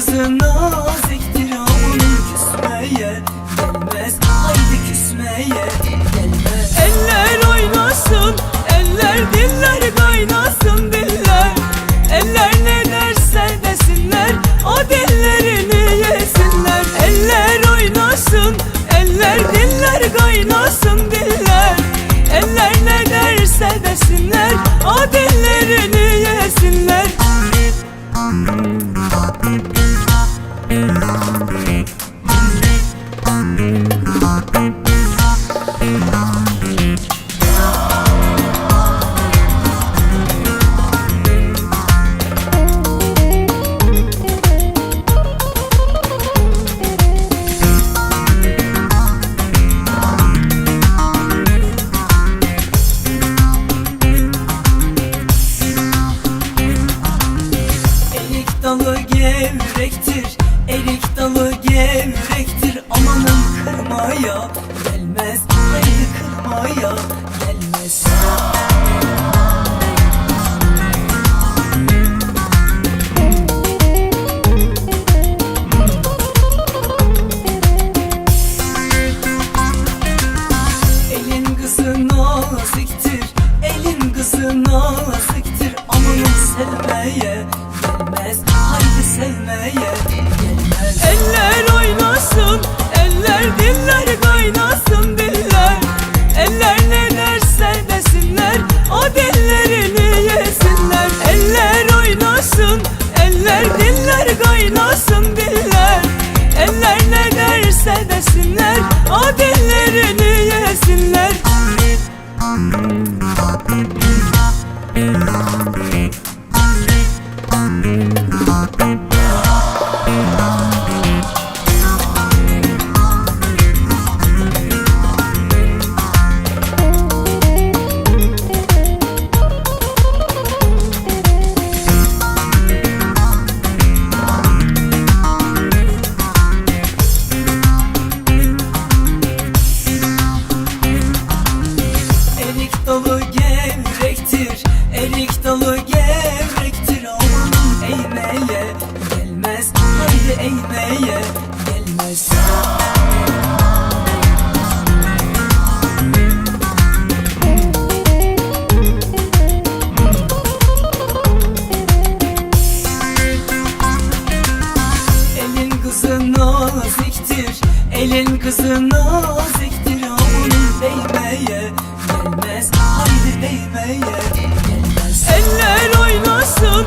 kızı naziktir onun küsmeye gelmez. Haydi küsmeye gelmez. Eller oynasın, eller diller kaynasın diller. Eller ne derse desinler, o dillerini yesinler. Eller oynasın, eller diller kaynasın diller. Eller ne derse desinler, o dillerini dalı gevrektir Erik dalı gevrektir Amanın kırmaya. Gelmez Haydi kırmaya gelmez. Elin kızı naziktir Elin kızı naziktir. Amanın sevmeye gelmez Haydi sevmeye Erik eğmeye gelmez. Elin kızı naziktir Elin kızı naziktir. Amanın değmeye gelmez Haydi değmeye gelmez. Eller oynasın,